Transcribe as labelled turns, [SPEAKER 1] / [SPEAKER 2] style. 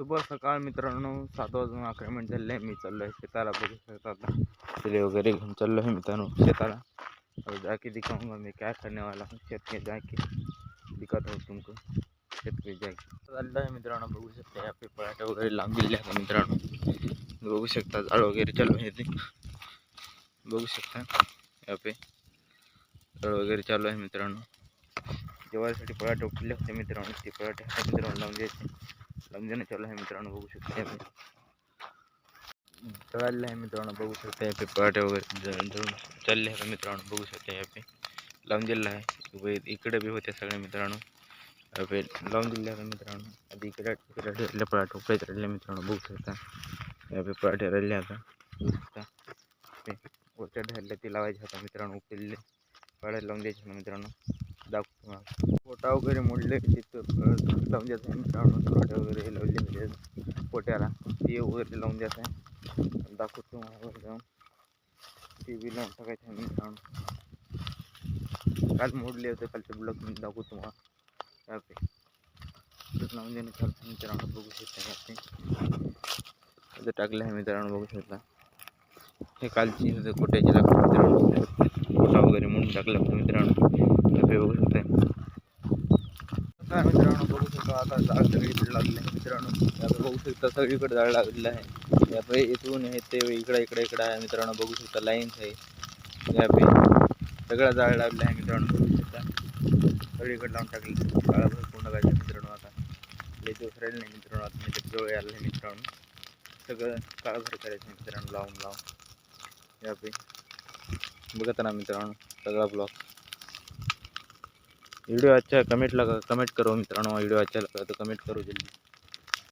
[SPEAKER 1] शुभ सकाळ मित्रांनो, सात वाजून अकरा मिनिट झाले, मी शेताला बघू शकता आता. तिले वगैरे आहे मित्रांनो शेताला. और जाके दिखाऊँगा मैं क्या करने वाला हूँ. खेत में जाके दिखाता हूँ तुमको. खेत में जाके चाललं आहे मित्रांनो, बघू शकता या पराठे वगैरे लांब दिले आहेत मित्रांनो? बघू शकता झाड वगैरे चालू आहे ते बघू शकता या पे. झाड वगैरे चालू आहे मित्रांनो. जेवायसाठी पराठे उठले होते मित्रांनो. ते पराठे मित्रांनो लावून देणं चालू आहे मित्रांनो या पे जळालेलं आहे मित्रांनो बघू शकता या पे पराठे वगैरे चालले आहेत मित्रांनो बघू शकता या पे लावून दिलेलं आहे इकडे बी होते सगळे मित्रांनो या पे लावून दिले आहेत मित्रांनो आधी इकडे तिकडे ठेवले पराठे उकळीत राहिले मित्रांनो बघू शकता या पे पराठे राहिले आता वरच्या ढालले ते लावायचे आता मित्रांनो उकळले पराठे तुम्हाला पोटा वगैरे मोडले, तिथं लावून द्यायचं आहे. मित्रांनो पराठे वगैरे लावले म्हणजे पोट्याला. ते वगैरे लावून द्यायचं आहे. दाखवतो तुम्हाला काल मोडले होते, कालचे ब्लॉक मी दाखवतो तुम्हाला. लावून देणं चालतं शकता शकता. हे पे बघू शकता काय मित्रांनो बघू शकता आता झाड सगळीकडे लागले मित्रांनो त्यापे बघू शकता सगळीकडे झाड लागलेलं आहे हे ते इकडे इकडे इकडे आहे मित्रांनो बघू शकता लाईन्स आहे त्यापे सगळं झाड लागलं आहे मित्रांनो बघू शकता सगळीकडे पूर्ण आता आता यापे व्हिडिओ अच्छा कमेंटला कमेंट करो मित्रांनो. व्हिडिओ अच्छा लागला तर कमेंट करू जल्दी